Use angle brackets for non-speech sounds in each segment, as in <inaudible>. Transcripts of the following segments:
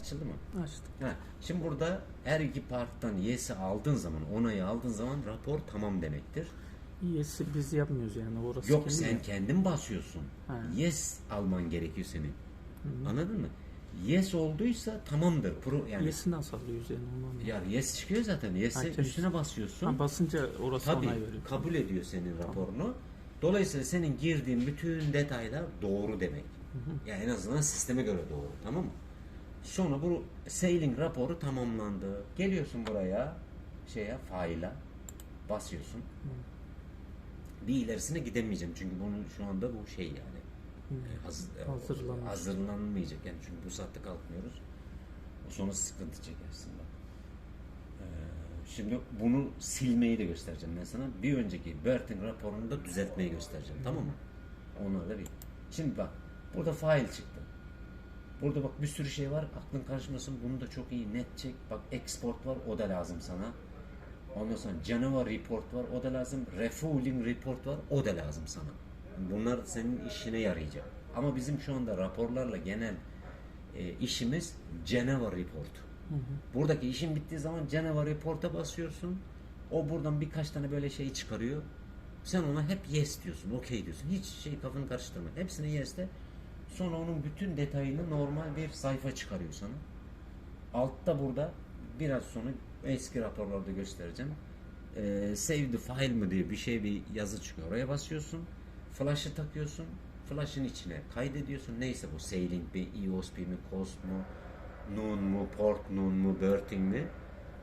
Açıldı mı? Açtık. Ha, şimdi burada her iki parttan yes'i aldığın zaman, onayı aldığın zaman rapor tamam demektir. Yes'i biz yapmıyoruz yani orası Yok kendi sen mi? kendin basıyorsun. Ha. Yes alman gerekiyor senin. Anladın mı? Yes olduysa tamamdır. Pro yani Yes'i nasıl alıyoruz yani ya yes çıkıyor zaten. Yes'e üstüne basıyorsun. Ha, basınca orası Tabii onay veriyor. kabul ediyor senin raporunu. Dolayısıyla senin girdiğin bütün detaylar doğru demek. Yani en azından sisteme göre doğru. Tamam mı? Sonra bu sailing raporu tamamlandı. Geliyorsun buraya şeye faila basıyorsun. Bir ilerisine gidemeyeceğim çünkü bunun şu anda bu şey yani. e, haz- e, Hazırlanmış. hazırlanmayacak yani çünkü bu saatte kalkmıyoruz. O sonra sıkıntı çekersin bak. Ee, Şimdi bunu silmeyi de göstereceğim ben sana. Bir önceki Bertin raporunu da düzeltmeyi göstereceğim. Tamam mı? Onlarla bir. Şimdi bak. Burada fail çıktı. Burada bak bir sürü şey var. Aklın karışmasın. Bunu da çok iyi net çek. Bak export var. O da lazım sana. Ondan sonra Geneva report var. O da lazım. Refueling report var. O da lazım sana. Bunlar senin işine yarayacak. Ama bizim şu anda raporlarla genel e, işimiz Geneva report. Buradaki işin bittiği zaman Geneva Report'a basıyorsun. O buradan birkaç tane böyle şey çıkarıyor. Sen ona hep yes diyorsun, okey diyorsun. Hiç şey kafanı karıştırma. Hepsine yes de. Sonra onun bütün detayını normal bir sayfa çıkarıyor sana. Altta burada biraz sonra eski raporlarda göstereceğim. Ee, save the file mı diye bir şey bir yazı çıkıyor. Oraya basıyorsun. Flash'ı takıyorsun. Flash'ın içine kaydediyorsun. Neyse bu sailing mi, EOSP mi, COST mu, Nun mu, Port Nun mu, Berting mi?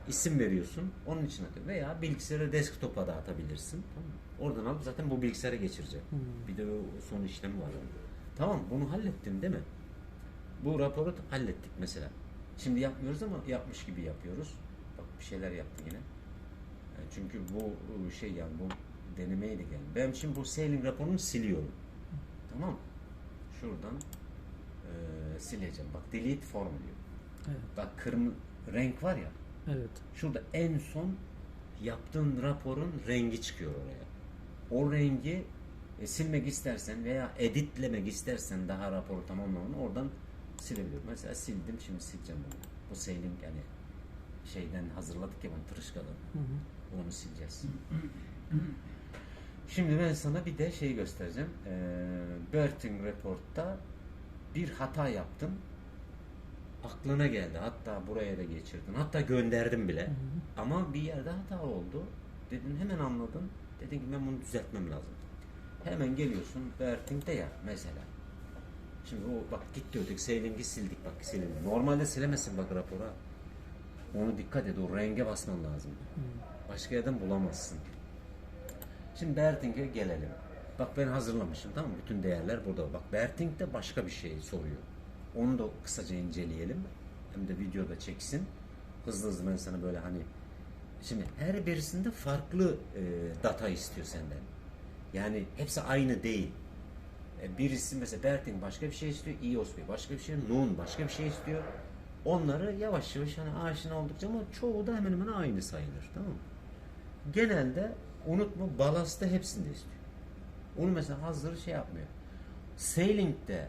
isim veriyorsun. Onun için atıyor. Veya bilgisayara desktop'a da atabilirsin. Tamam mı? Oradan alıp zaten bu bilgisayara geçirecek. Bir de o son işlemi var. Tamam bunu hallettin değil mi? Bu raporu hallettik mesela. Şimdi yapmıyoruz ama yapmış gibi yapıyoruz. Bak bir şeyler yaptı yine. Yani çünkü bu şey yani bu denemeye de geldi. Ben şimdi bu sailing raporunu siliyorum. Tamam? Şuradan eee, sileceğim. Bak delete form diyor. Evet. Bak kırmızı renk var ya. Evet. Şurada en son yaptığın raporun rengi çıkıyor oraya. O rengi e, silmek istersen veya editlemek istersen daha raporu tamamlamanı oradan silebiliyorum. Mesela sildim şimdi sileceğim bunu. Bu sailing yani şeyden hazırladık ya ben tırışkadan. Hı hı. Onu sileceğiz. Şimdi ben sana bir de şey göstereceğim. Ee, Berting Report'ta bir hata yaptım. Aklına geldi. Hatta buraya da geçirdin. Hatta gönderdim bile. Ama bir yerde hata oldu. Dedin hemen anladın. Dedin ki ben bunu düzeltmem lazım. Hemen geliyorsun Berting'de ya mesela. Şimdi o bak gitti öteki sailing'i sildik bak silindi. Normalde silemezsin bak rapora. Onu dikkat et o renge basman lazım. Başka yerden bulamazsın. Şimdi Berting'e gelelim. Bak ben hazırlamışım tamam mı? Bütün değerler burada. Bak Berting de başka bir şey soruyor. Onu da kısaca inceleyelim. Hem de videoda çeksin. Hızlı hızlı ben sana böyle hani Şimdi her birisinde farklı e, data istiyor senden. Yani hepsi aynı değil. E, birisi mesela Berting başka bir şey istiyor, EOSP başka bir şey, Nun başka bir şey istiyor. Onları yavaş yavaş hani aşina oldukça ama çoğu da hemen hemen aynı sayılır. Tamam mı? Genelde unutma balasta hepsinde istiyor. Onu mesela hazır şey yapmıyor. Sailing'de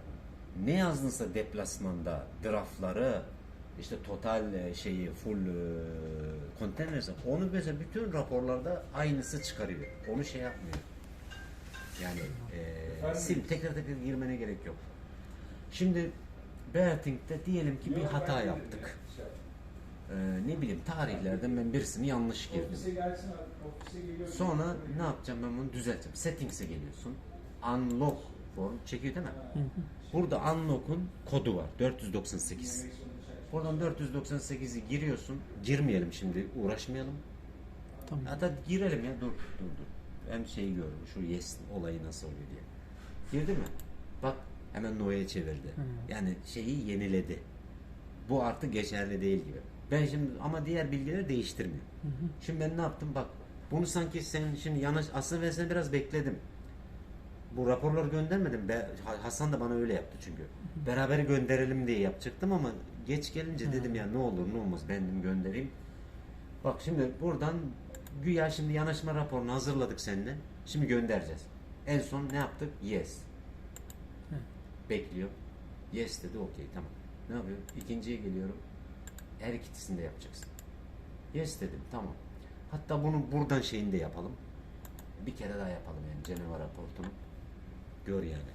ne yazdınsa deplasmanda draftları işte total e, şeyi full e, containerse onu mesela bütün raporlarda aynısı çıkarıyor. Onu şey yapmıyor. Yani e, sil tekrar tekrar girmene gerek yok. Şimdi Berting'de diyelim ki bir hata yaptık. Ee, ne bileyim tarihlerden ben birisini yanlış girdim. Sonra ne yapacağım ben bunu düzelteceğim. Settings'e geliyorsun. Unlock form çekiyor değil mi? Burada unlock'un kodu var. 498. Buradan 498'i giriyorsun. Girmeyelim şimdi. Uğraşmayalım. Tamam. Hatta girelim ya. Dur dur dur. Hem şeyi gördüm. Şu yes olayı nasıl oluyor diye. Girdi mi? Bak hemen no'ya çevirdi. Hı. Yani şeyi yeniledi. Bu artık geçerli değil gibi. Ben şimdi ama diğer bilgileri değiştirmiyor. Şimdi ben ne yaptım? Bak bunu sanki sen şimdi yanlış aslında ben seni biraz bekledim. Bu raporları göndermedim. Be, Ha- Hasan da bana öyle yaptı çünkü. Beraber gönderelim diye yapacaktım ama geç gelince dedim ya ne olur ne olmaz ben göndereyim. Bak şimdi buradan güya şimdi yanaşma raporunu hazırladık seninle. Şimdi göndereceğiz. En son ne yaptık? Yes. Bekliyor. Yes dedi okey tamam. Ne yapıyorum? İkinciye geliyorum. Her ikisini de yapacaksın. Yes dedim. Tamam. Hatta bunu buradan şeyini de yapalım. Bir kere daha yapalım yani Ceneva raportunu. Gör yani.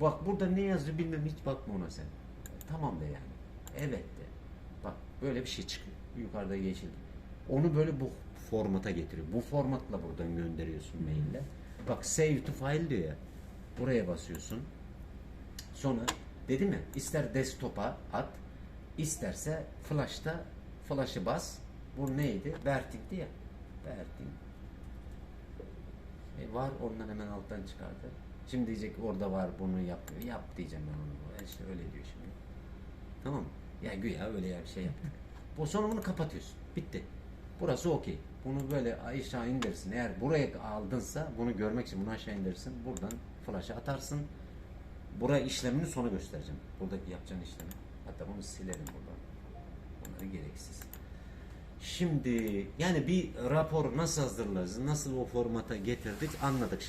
Bak burada ne yazıyor bilmem hiç bakma ona sen. Tamam de yani. Evet de. Bak böyle bir şey çıkıyor. Yukarıda yeşil. Onu böyle bu formata getiriyor. Bu formatla buradan gönderiyorsun maille. Bak save to file diyor ya. Buraya basıyorsun. Sonra dedi mi? İster desktop'a at, isterse flash'ta flash'ı bas. Bu neydi? Verting'di ya. Verting. E var ondan hemen alttan çıkardı. Şimdi diyecek orada var bunu yap. Yap diyeceğim ben onu. E İşte öyle diyor şimdi. Tamam mı? Ya güya öyle ya bir şey yaptık. <laughs> Bu sonra bunu kapatıyorsun. Bitti. Burası okey. Bunu böyle aşağı indirsin. Eğer buraya aldınsa bunu görmek için bunu aşağı indirsin. Buradan flash'a atarsın. Buraya işlemini sonra göstereceğim. Buradaki yapacağın işlemi. Hatta bunu silerim buradan. Bunları gereksiz. Şimdi yani bir rapor nasıl hazırlarız, nasıl o formata getirdik anladık şimdi.